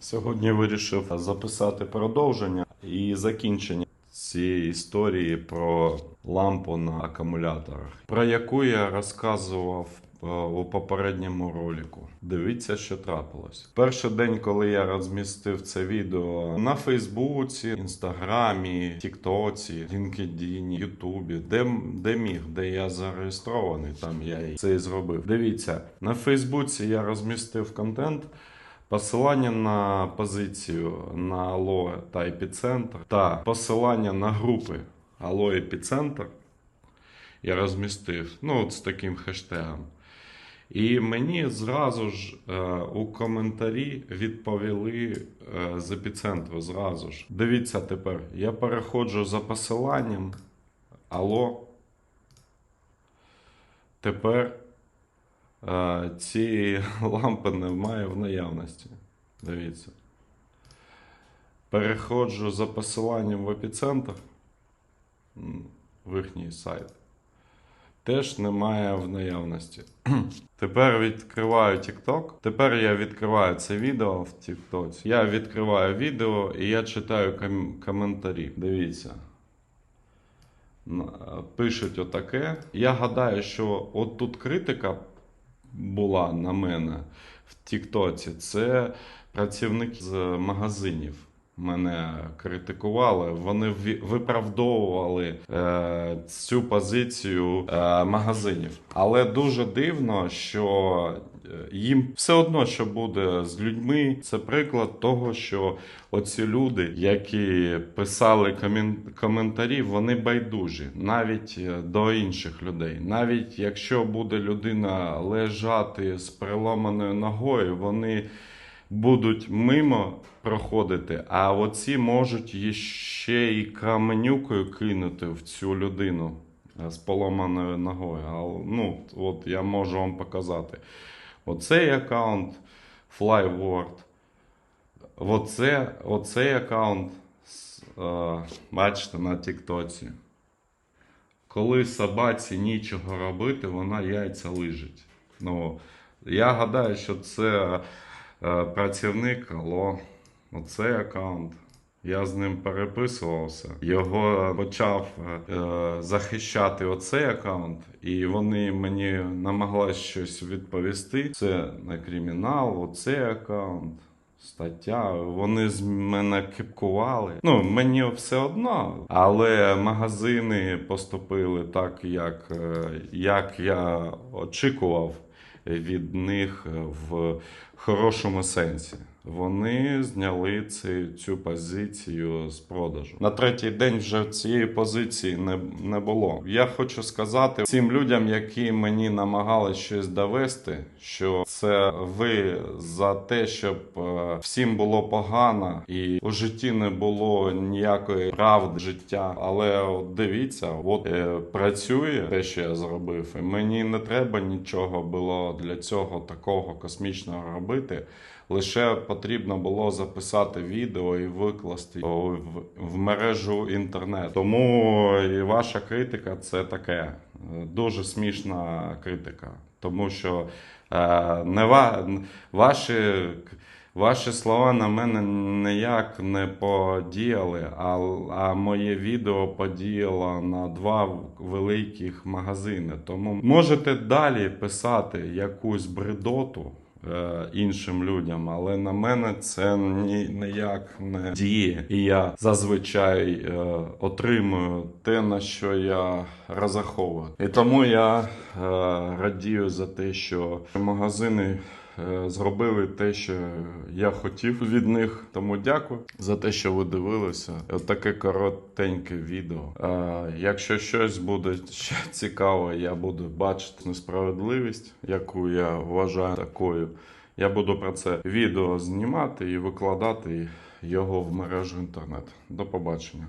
Сьогодні вирішив записати продовження і закінчення цієї історії про лампу на акумуляторах, про яку я розказував е, у попередньому ролику. Дивіться, що трапилось. Перший день, коли я розмістив це відео на Фейсбуці, Інстаграмі, Тіктоці, LinkedIn, Ютубі, де, де міг, де я зареєстрований, там я це і зробив. Дивіться, на Фейсбуці я розмістив контент. Посилання на позицію на Алло та Епіцентр та посилання на групи Алло Епіцентр я розмістив ну, от з таким хештегом. І мені зразу ж е, у коментарі відповіли е, з епіцентру. Зразу ж. Дивіться тепер, я переходжу за посиланням. Алло. Тепер цієї лампи немає в наявності. Дивіться. Переходжу за посиланням в епіцентр. В їхній сайт. Теж немає в наявності. Тепер відкриваю TikTok. Тепер я відкриваю це відео в TikTok. Я відкриваю відео і я читаю ком- коментарі. Дивіться. Пишуть отаке. Я гадаю, що от тут критика була на мене в Тіктоці. Це працівники з магазинів. Мене критикували, вони виправдовували е, цю позицію е, магазинів. Але дуже дивно, що їм все одно, що буде з людьми. Це приклад того, що оці люди, які писали коментарі, вони байдужі навіть е, до інших людей. Навіть якщо буде людина лежати з переломаною ногою, вони будуть мимо проходити, а оці можуть ще і каменюкою кинути в цю людину е, з поломаною ногою. А, ну, от я можу вам показати. Оцей аккаунт Flyword. Оце, оцей аккаунт, е, бачите, на Тіктоці. Коли собаці нічого робити, вона яйця лижить. Ну, я гадаю, що це е, працівник, алло, оцей аккаунт. Я з ним переписувався. Його почав е, захищати оцей аккаунт, і вони мені намагалися щось відповісти. Це не кримінал, оцей аккаунт. Стаття, вони з мене кипкували. Ну, мені все одно, але магазини поступили так, як, е, як я очікував від них в хорошому сенсі. Вони зняли цю, позицію з продажу. На третій день вже цієї позиції не, не було. Я хочу сказати цим людям, які мені намагались щось довести, що це ви за те, щоб е, всім було погано і у житті не було ніякої правди життя. Але от дивіться, от е, працює те, що я зробив, і мені не треба нічого було для цього такого космічного робити. Лише потрібно було записати відео і викласти в, мережу інтернет. Тому і ваша критика це таке е, дуже смішна критика, тому що е, не ва, ваші. Ваші слова на мене ніяк не подіяли, а, а моє відео подіяло на два великих магазини. Тому можете далі писати якусь бредоту іншим людям, але на мене це ні, ніяк не діє. І я зазвичай е, отримую те, на що я розраховую. І тому я е, радію за те, що магазини. Е, Зробили те, що я хотів від них. Тому дякую за те, що ви дивилися. Таке коротеньке відео. Е, Якщо щось буде ще цікаве, я буду бачити несправедливість, яку я вважаю такою. Я буду про це відео знімати і викладати його в мережу інтернет. До побачення.